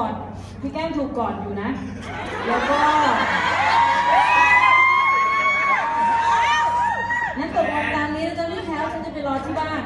อน พี่แก้มถูกก่อนอยู่นะ แล้วก็งั้นตกลงตามนี้นะจ๊ะพี่แคลฉันจะไปรอที่บ้าน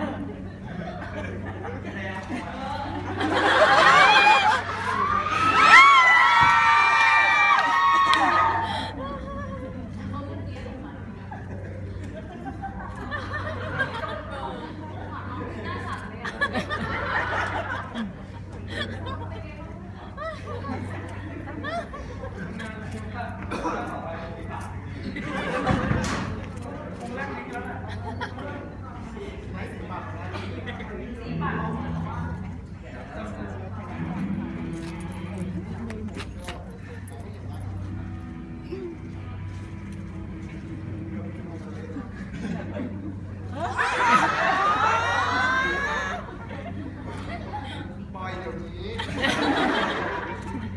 ปล่อยเดี๋ยวนี้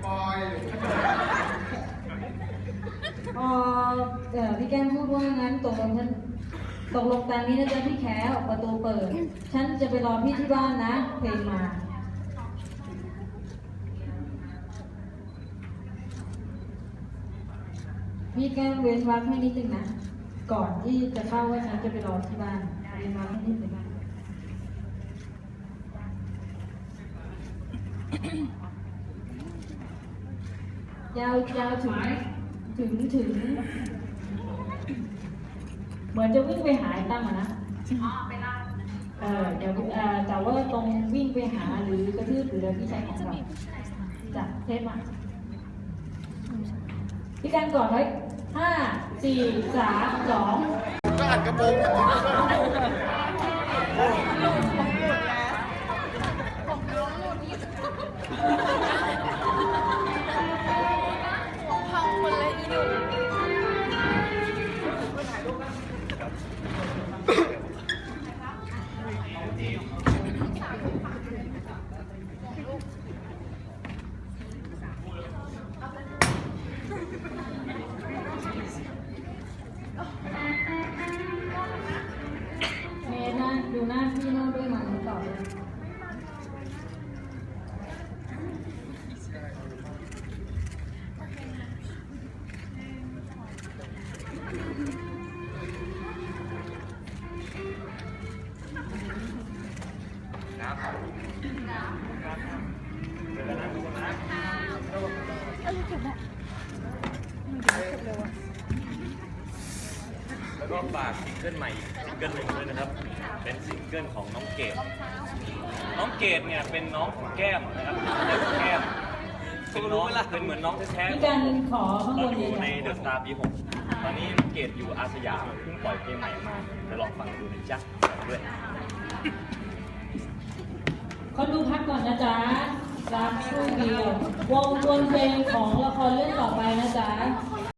ปล่อย พอเอ่อ พี่แก้มพูดว่างั้นตกลงฉันตกลงตามนี้นะจ๊ะพี่แคลประตูเปิด ฉันจะไปรอพี่ที่บ้านนะเพลงมาพี่แก้มเว้นวักให้นิดนึงนะ ก่อนที่จะเข้าว่าฉันจะไปรอที่บ้านเว้นวักให้นิดนึงยาวยาวถึงถึงถึง เหมือนจะวิ่งไปหาไอ้ตั้มอะนะเออเดี๋ยวเอ่อแต่ว่าตรงวิ่งไปหาหรือกระทืบหรืออะไรพี่ใช้ของเราจ้ะเทปมาพี่กันก่อนไว้ห้าสี่สามสองก็อัดกระโปรงกันพั เแล้วก็ฝากซิงเกิลใหม่ซิงเกิลหนึ่งด้วยนะครับ เป็นซิงเกิลของน้องเกดน้องเกดเนี่ยเป็นน้องของแก้มนะครับแก้มเป็นน้องเป็นเหมือนน้องแท้ๆอข้างบเราอยู่ในเดอะสตาร์ปีหกตอนนี้น้องเกดอยู่อาสยามเพิ่งปล่อยเพลงใหม่มาจะลองฟังดูนะจ๊ะด้วย เขาดูพักก่อนนะจ๊ะรับช่วงเดียววงวนเพลงของละครเรื่องต่อไปนะจ๊ะ